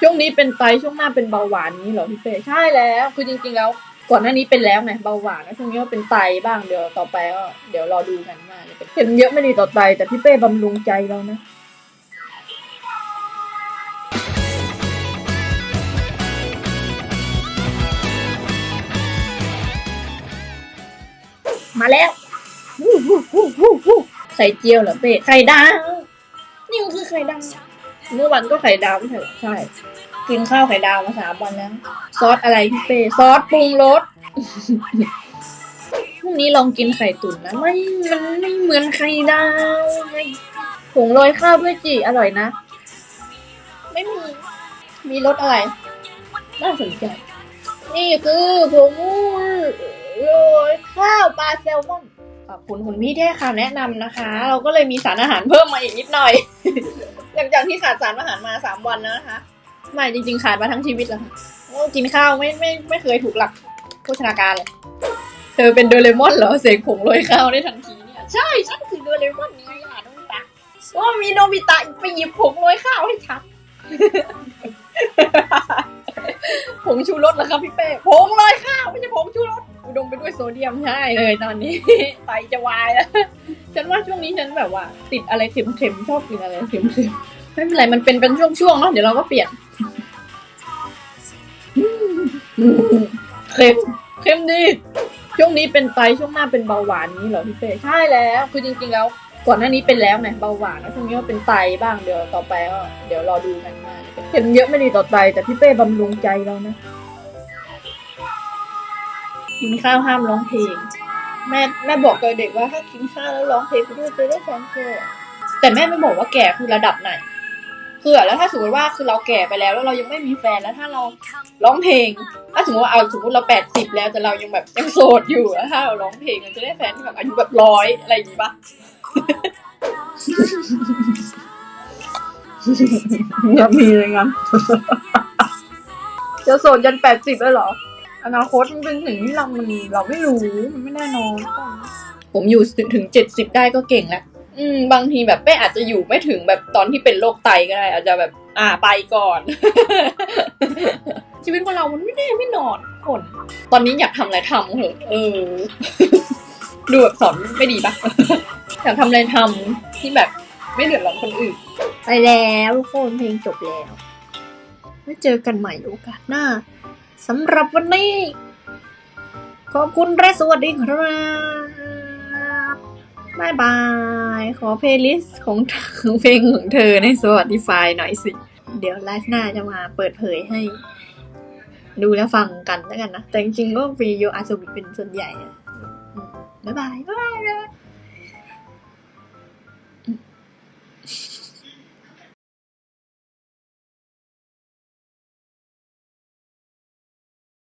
ช่วงนี้เป็นไตช่วงหน้าเป็นเบาหวานนี้เหรอพี่เป้ใช่แล้วคือจริง ๆ แล้วก่อนหน้านี้เป็นแล้วไงเบาหวานนะช่วงนี้ก็เป็นไตบ้างเดี๋ยวต่อไปก็เดี๋ยวรอดูกันว่าจะเป็นเห็นเยอะไม่ดีต่อไตแต่พี่เป้บำรุงใจเรานะมาแล้ววู้วู้วู้วู้วู้ไข่เจียวเหรอเป้ไข่ดาวนี่มันคือไข่ดาว เมื่อวันก็ไข่ดาวไม่ใช่หรอใช่ กินข้าวไข่ดาวมาสามวันแล้ว ซอสอะไรพี่เป้ซอสปรุงรสพรุ่งนี้ลองกินไข่ตุ๋นนะไม่มันไม่เหมือนไข่ดาวไงผงโรยข้าวด้วยจีอร่อยนะ ไม่มี มีรสอะไร น่าสนใจ นี่คือผงโรยข้าวปลาแซลมอนขอบคุณคุณพี่ที่ให้คำแนะนำนะคะ เราก็เลยมีสารอาหารเพิ่มมาอีกนิดหน่อย หลังจากที่ขาดสารอาหารมาสามวันแล้วนะคะ ไม่จริง ๆ ขาดมาทั้งชีวิตแล้วค่ะกินข้าวไม่ไม่ไม่เคยถูกหลักโภชนาการเลย เธอเป็นโดเรมอนเหรอเสกผงโรยข้าวได้ทันทีเนี่ย ใช่ฉันคือโดเรมอนไงล่ะโนบิตะว่ามีโนบิตะไปหยิบผงโรยข้าวให้ฉันผงชูรสเหรอครับพี่เป้ผงโรยข้าวไม่ใช่ผงชูรสอุดมไปด้วยโซเดียมใช่เลยตอนนี้ไตจะวายแล้ว ฉันว่าช่วงนี้ฉันแบบว่า ติดอะไรเค็มๆชอบกินอะไรเค็มๆไม่เป็นไรมันเป็นเป็นช่วงๆเนาะเดี๋ยวเราก็เปลี่ยนเค็มเค็มดีช่วงนี้เป็นไตช่วงหน้าเป็นเบาหวานนี้เหรอพี่เป้ใช่แล้ว คือจริงๆแล้ว ก่อนหน้านี้เป็นแล้วไงเบาหวานแล้วช่วงนี้ก็เป็นไตบ้างเดี๋ยวต่อไปก็เดี๋ยวรอดูกันว่าจะเป็นเห็นเยอะไม่ดีต่อไตแต่พี่เป้บำรุงใจเรานะกินข้าวห้ามร้องเพลง แม่แม่บอกกับเด็กว่าถ้ากินข้าวแล้วร้องเพลงไปด้วยจะได้แฟนเธอแต่แม่ไม่บอกว่าแก่คือระดับไหน คือแล้วถ้าสมมติว่าคือเราแก่ไปแล้วแล้วเรายังไม่มีแฟนแล้วถ้าเราร้องเพลง ถ้าสมมติว่าเอาสมมติเราแปดสิบแล้วแต่เรายังแบบยังโสดอยู่แล้วถ้าเราร้องเพลงเราจะได้แฟนที่แบบอายุแบบร้อยอะไรอย่างงี้ปะอย่ามีเลยงั้นจะโสดยันแปดสิบเลยเหรอ อนาคตมันเป็นสิ่งที่เรามันเราไม่รู้มันไม่แน่นอนผมอยู่ถึงเจ็ดสิบได้ก็เก่งแล้วอืม บางทีแบบเป้อาจจะอยู่ไม่ถึงแบบตอนที่เป็นโรคไตก็ได้ อาจจะแบบอ่าไปก่อน ชีวิตของเรามันไม่แน่ไม่นอนคนตอนนี้อยากทำอะไรทำเถอะเออ ดูแบบสอนไม่ดีปะอยากทำอะไรทำที่แบบไม่เดือดร้อนคนอื่น ไปแล้วทุกคนเพลงจบแล้วไว้เจอกันใหม่โอกาสหน้า สำหรับวันนี้ ขอบคุณและสวัสดีครับบายบาย ขอเพลย์ลิสต์ของขอเพลงของเธอใน Spotify หน่อยสิ เดี๋ยวไลฟ์หน้าจะมาเปิดเผยให้ ดูและฟังกันแล้วกันนะ แต่จริงๆก็ฟรีโยอาสวิเป็นส่วนใหญ่ บ๊ายบาย บ๊ายบาย